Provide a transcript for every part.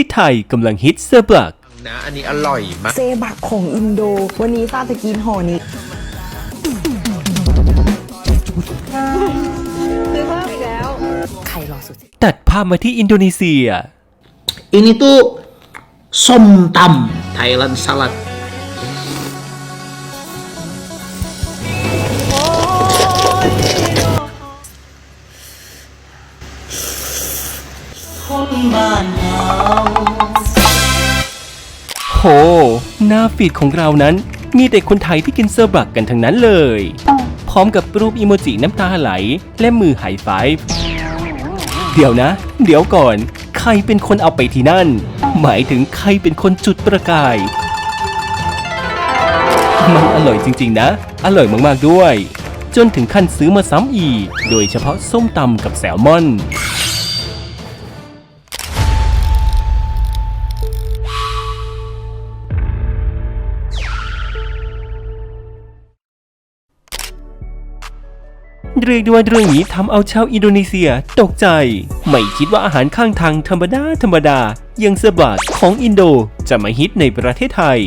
ที่ไทยกำลังฮิตเซอร์บลักนะอันนี้อร่อยมาก เซบักของอินโด วันนี้ซาจะกินห่อนี้ซื้อเพิ่มอีกแล้วไข่รอสุดตัดภาพมาที่อินโดนีเซีย Ini tuh somtam Thailand salad. โหหน้าฟีดของเรานั้นมีแต่คนไทยที่กินเซอร์บักกันทั้งนั้นเลย พร้อมกับรูปอิโมจิน้ำตาไหล และมือไฮไฟฟ์เดี๋ยวนะ เดี๋ยวก่อน ใครเป็นคนเอาไปที่นั่น หมายถึงใครเป็นคนจุดประกาย มันอร่อยจริง ๆ นะ อร่อยมาก ๆ ด้วย จนถึงขั้นซื้อมาซ้ำอีก โดยเฉพาะส้มตำกับแซลมอน เรียกได้ว่าเรื่องนี้ทำเอาชาวอินโดนีเซียตกใจ ไม่คิดว่าอาหารข้างทางธรรมดาธรรมดาอยังเซบักของอินโดจะมาฮิตในประเทศไทย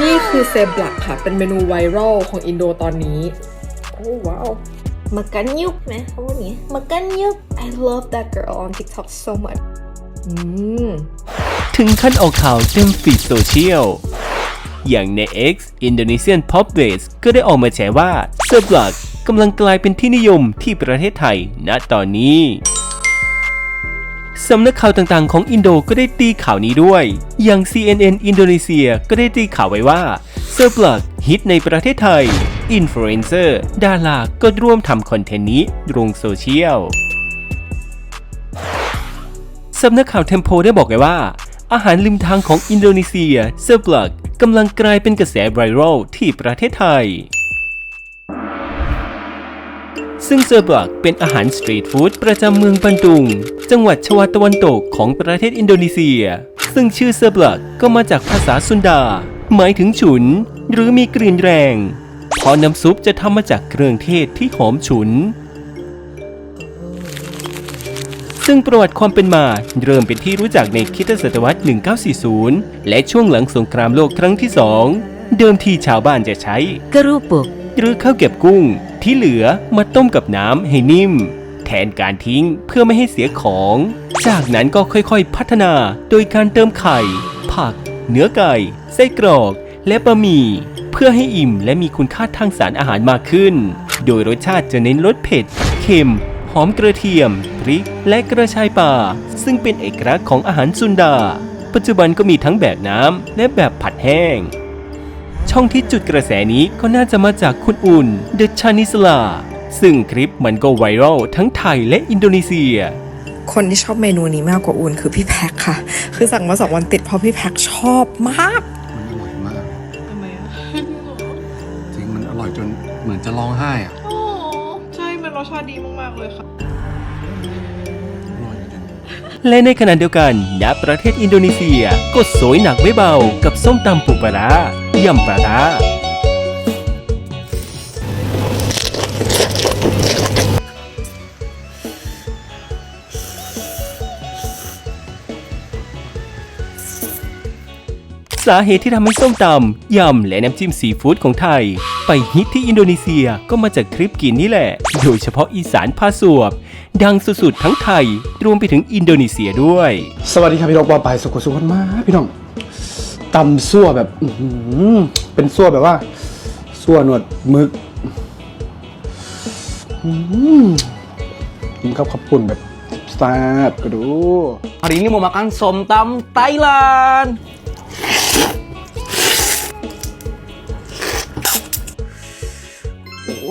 นี่คือเซบลักค่ะ เป็นเมนูไวรัลของอินโดตอนนี้ โอ้ว้าว Makan yuk ไหมเขาพูดอย่างนี้ Makan yuk I love that girl on TikTok so much อืมถึงขั้นออกข่าวเต็มฟีดโซเชียลอย่างใน X Indonesian Pop b a s e ก็ได้ออกมาแฉว่าเซอร์บลัก กำลังกลายเป็นที่นิยมที่ประเทศไทยณตอนนี้สำนักข่าวต่างๆ ของอินโดก็ได้ตีข่าวนี้ด้วย อย่าง CNN อินโดนีเซียก็ได้ตีข่าวไว้ว่าเซอร์บลักฮิตในประเทศไทย อินฟลูเอนเซอร์ ดาราก็ร่วมทำคอนเทนต์นี้ลงโซเชียลสำนักข่าวเทมโพได้บอกไว้ว่า อาหารริมทางของอินโดนีเซียเซอร์บลักกำลังกลายเป็นกระแสไวรัลที่ประเทศไทย ซึ่งเซอร์บลักเป็นอาหารสตรีทฟู้ดประจำเมืองบันดุง จังหวัดชวาตะวันตกของประเทศอินโดนีเซีย ซึ่งชื่อเซอร์บลักก็มาจากภาษาซุนดา หมายถึงฉุน หรือมีกลิ่นแรง เพราะน้ำซุปจะทำมาจากเครื่องเทศที่หอมฉุน ซึ่งประวัติความเป็นมาเริ่มเป็นที่รู้จักในคริสตศตวรรษ 1940 และช่วงหลังสงครามโลกครั้งที่สอง เดิมทีชาวบ้านจะใช้ kerupuk, หรือข้าวเก็บกุ้ง ที่เหลือมาต้มกับน้ำให้นิ่ม แทนการทิ้งเพื่อไม่ให้เสียของ จากนั้นก็ค่อยๆพัฒนาโดยการเติมไข่ ผัก เนื้อไก่ ไส้กรอก และบะหมี่ เพื่อให้อิ่มและมีคุณค่าทางสารอาหารมากขึ้น โดยรสชาติจะเน้นรสเผ็ด เค็มหอมกระเทียม พริก และกระชายป่า ซึ่งเป็นเอกลักษณ์ของอาหารซุนดา ปัจจุบันก็มีทั้งแบบน้ำและแบบผัดแห้ง ช่องที่จุดกระแสนี้ก็น่าจะมาจากคุณอุ่น The Chinese l a ซึ่งคลิปมันก็ไวรัลทั้งไทยและอินโดนีเซีย คนที่ชอบเมนูนี้มากกว่าอุ่นคือพี่แพ็คค่ะ คือสั่งมาสองวันติดเพราะพี่แพ็คชอบมาก มันอร่อยมาก ทำไมอะจริงมันอร่อยจนเหมือนจะร้องไห้อะโอ้ใช่ มันรสชาติดีมาก ๆ เลยค่ะอร่อยจริง และในขณะเดียวกันณประเทศอินโดนีเซียก็สวยหนักไม่เบา กับส้มตำปูปลาร้ายำปลาร้าสาเหตุที่ทำให้ส้มตำยำและน้ำจิ้มซีฟู้ดของไทย ไปฮิตที่อินโดนีเซียก็มาจากคลิปกินนี่แหละ โดยเฉพาะอีสานพาสวบ ดังสุดๆ ทั้งไทย รวมไปถึงอินโดนีเซียด้วย สวัสดีครับพี่น้องปอไปสุขสุขคนมาพี่น้องตำซั่วแบบอื้อหือเป็นซั่วแบบว่าซั่วหนวดหมึกอื้อหือกินข้าวขับปุ่นแบบแซ่บก็ดู Hari ini mau makan somtam Thailand.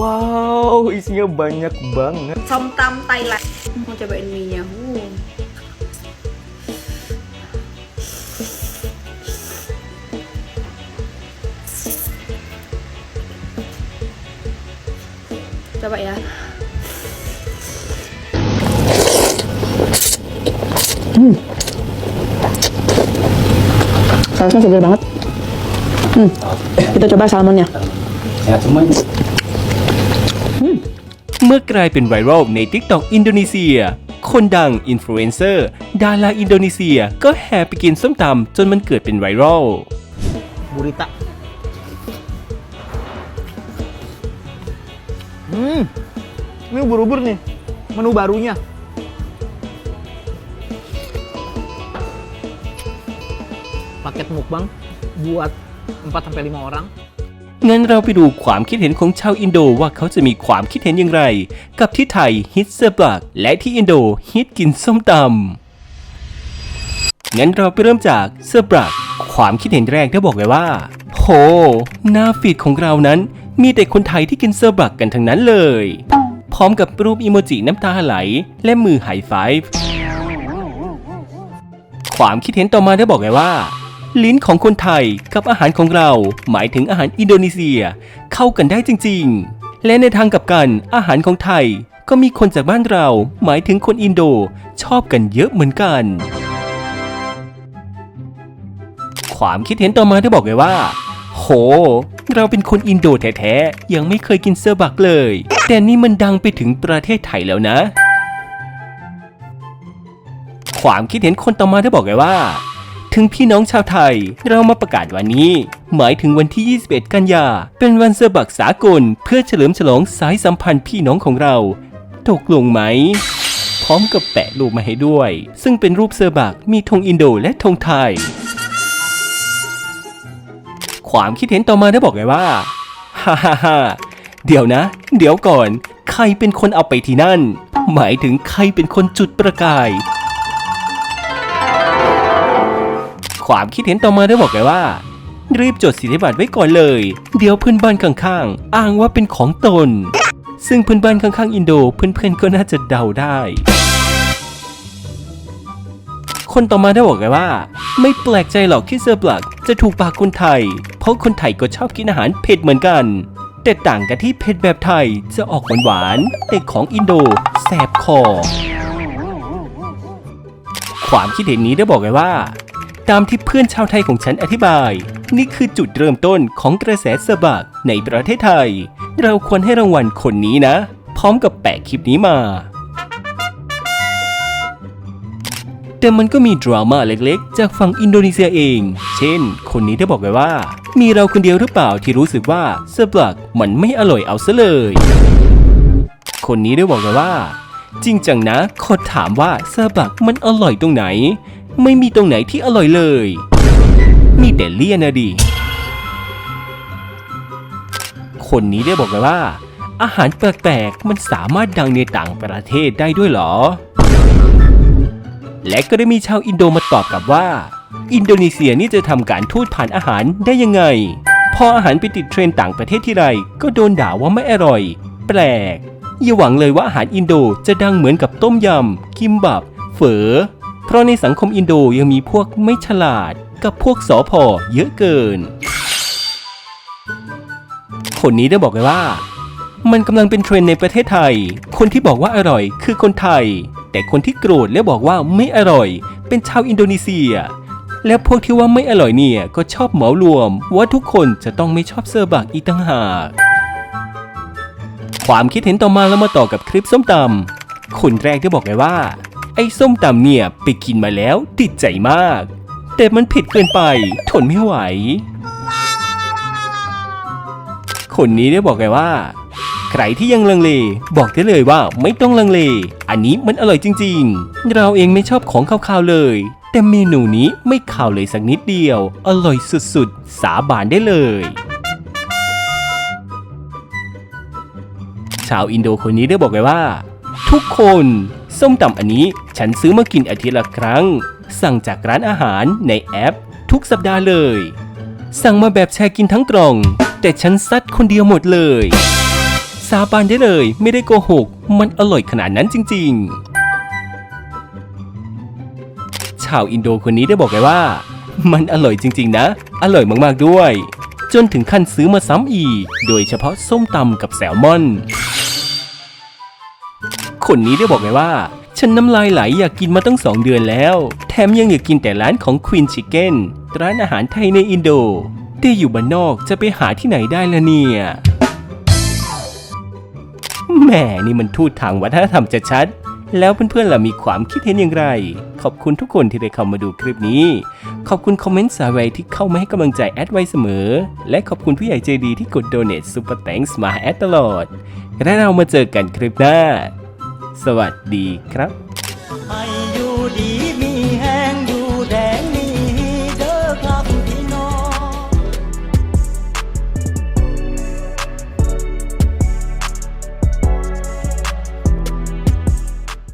Wow, isinya banyak banget. Somtam Thailand Mau cobain mie-nya uh. Coba ya sausnya segar banget. Hmm, kita coba salmonnya. Sehat semuanya. เมื่อกลายเป็นไวรัลใน TikTok อินโดนีเซีย คนดังอินฟลูเอนเซอร์ดาราอินโดนีเซียก็แห่ไปกินส้มตำจนมันเกิดเป็นไวรัล Burita. Hmm, ini ubur-ubur nih, menu barunya. Paket mukbang buat 4-5 orang. งั้นเราไปดูความคิดเห็นของชาวอินโดว่าเขาจะมีความคิดเห็นอย่างไร กับที่ไทยฮิตเซอร์บลัก และที่อินโดฮิตกินส้มตำงั้นเราไปเริ่มจากเซอร์บลัก ความคิดเห็นแรกได้บอกเลยว่า โห หน้าฟีดของเรานั้น มีแต่คนไทยที่กินเซอร์บลักกันทั้งนั้นเลย พร้อมกับรูปอีโมจิน้ำตาไหล และมือไฮไฟฟ์ความคิดเห็นต่อมาได้บอกเลยว่า ลิ้นของคนไทยกับอาหารของเราหมายถึงอาหารอินโดนีเซีย เข้ากันได้จริง ๆ และในทางกลับกันอาหารของไทยก็มีคนจากบ้านเราหมายถึงคนอินโดชอบกันเยอะเหมือนกัน ความคิดเห็นต่อมาได้บอกเลยว่า โห เราเป็นคนอินโดแท้ๆ ยังไม่เคยกินเซอร์บักเลย แต่นี่มันดังไปถึงประเทศไทยแล้วนะ ความคิดเห็นคนต่อมาได้บอกเลยว่า ถึงพี่น้องชาวไทย เรามาประกาศวันนี้ หมายถึงวันที่ 21 กันยา เป็นวันเซอร์บักสากล เพื่อเฉลิมฉลองสายสัมพันธ์พี่น้องของเรา ตกลงไหม พร้อมกับแปะรูปมาให้ด้วย ซึ่งเป็นรูปเซอร์บักมีธงอินโดและธงไทย ความคิดเห็นต่อมาได้บอกเลยว่าฮ่าฮ่าฮ่าเดี๋ยวนะ เดี๋ยวก่อน ใครเป็นคนเอาไปที่นั่น หมายถึงใครเป็นคนจุดประกาย ความคิดเห็นต่อมาได้บอกเลยว่า รีบจดสิทธิบัตรไว้ก่อนเลย เดี๋ยวเพื่อนบ้านข้างๆ อ้างว่าเป็นของตน ซึ่งเพื่อนบ้านข้างๆ อินโดเพื่อนๆก็น่าจะเดาได้ คนต่อมาได้บอกเลยว่า ไม่แปลกใจหรอกที่เซอร์บลักจะถูกปากคนไทย เพราะคนไทยก็ชอบกินอาหารเผ็ดเหมือนกันแต่ต่างกันที่เผ็ดแบบไทยจะออกหวานๆแต่ของอินโดแสบคอ ความคิดเห็นนี้ได้บอกเลยว่า ตามที่เพื่อนชาวไทยของฉันอธิบาย นี่คือจุดเริ่มต้นของกระแสเซอร์บักในประเทศไทย เราควรให้รางวัลคนนี้นะ พร้อมกับแปะคลิปนี้มา แต่มันก็มีดราม่าเล็กๆ จากฝั่งอินโดนีเซียเอง เช่น คนนี้ได้บอกไว้ว่า มีเราคนเดียวหรือเปล่าที่รู้สึกว่าเซอร์บักมันไม่อร่อยเอาซะเลย คนนี้ได้บอกไว้ว่าจริงจังนะขอถามว่าเซอร์บักมันอร่อยตรงไหน ไม่มีตรงไหนที่อร่อยเลย มีแต่เลี่ยนนะดิ คนนี้ได้บอกว้ว่า อาหารแปลกๆมันสามารถดังในต่างประเทศได้ด้วยเหรอ และก็ได้มีชาวอินโดมาตอบกลับว่า อินโดนีเซียนี่จะทำการทูตผ่านอาหารได้ยังไง พออาหารไปติดเทรนต่างประเทศที่ไรก็โดนด่าว่าไม่อร่อย แปลกอย่าหวังเลยว่าอาหารอินโดจะดังเหมือนกับต้มยำ กิมบับ เฝอ เพราะในสังคมอินโดยังมีพวกไม่ฉลาด กับพวกสอพอเยอะเกิน คนนี้ได้บอกเลยว่า มันกำลังเป็นเทรนในประเทศไทย คนที่บอกว่าอร่อยคือคนไทย แต่คนที่โกรธและบอกว่าไม่อร่อย เป็นชาวอินโดนีเซีย และพวกที่ว่าไม่อร่อยเนี่ยก็ชอบเหมารวม ว่าทุกคนจะต้องไม่ชอบเซอร์บักอีกต่างหากความคิดเห็นต่อมาแล้วมาต่อกับคลิปส้มตำคนแรกได้บอกเลยว่า ไอ้ส้มตำเนี่ยไปกินมาแล้วติดใจมาก แต่มันเผ็ดเกินไป ทนไม่ไหว คนนี้ได้บอกเลยว่า ใครที่ยังลังเล บอกได้เลยว่าไม่ต้องลังเล อันนี้มันอร่อยจริง ๆ เราเองไม่ชอบของคาวๆเลย แต่เมนูนี้ไม่คาวเลยสักนิดเดียว อร่อยสุดๆ สาบานได้เลยชาวอินโดคนนี้ได้บอกเลยว่า ทุกคน ส้มตำอันนี้ฉันซื้อมากินอาทิตย์ละครั้ง สั่งจากร้านอาหารในแอป ทุกสัปดาห์เลย สั่งมาแบบแชร์กินทั้งกล่อง แต่ฉันซัดคนเดียวหมดเลย สาบานได้เลยไม่ได้โกหก มันอร่อยขนาดนั้นจริง ๆ ชาวอินโดคนนี้ได้บอกเลยว่า มันอร่อยจริง ๆ นะ อร่อยมากๆด้วย จนถึงขั้นซื้อมาซ้ำอีก โดยเฉพาะส้มตำกับแซลมอน คนนี้ได้บอกเลยว่า ฉันน้ำลายไหลอยากกินมาตั้งสองเดือนแล้ว แถมยังอยากกินแต่ร้านของ Queen Chicken ร้านอาหารไทยในอินโดแต่อยู่บ้านนอกจะไปหาที่ไหนได้ละเนี่ยแหมนี่มันทูตทางวัฒนธรรมจะชัดแล้วเพื่อนๆล่ะมีความคิดเห็นอย่างไร ขอบคุณทุกคนที่ได้เข้ามาดูคลิปนี้ ขอบคุณคอมเมนต์สาวัยที่เข้ามาให้กำลังใจแอดไว้เสมอ และขอบคุณผู้ใหญ่ใจดีที่กดโดเน t ซูเปอร์แตงส์มาแอดตลอด และเรามาเจอกันคลิปหน้า สวัสดีครับ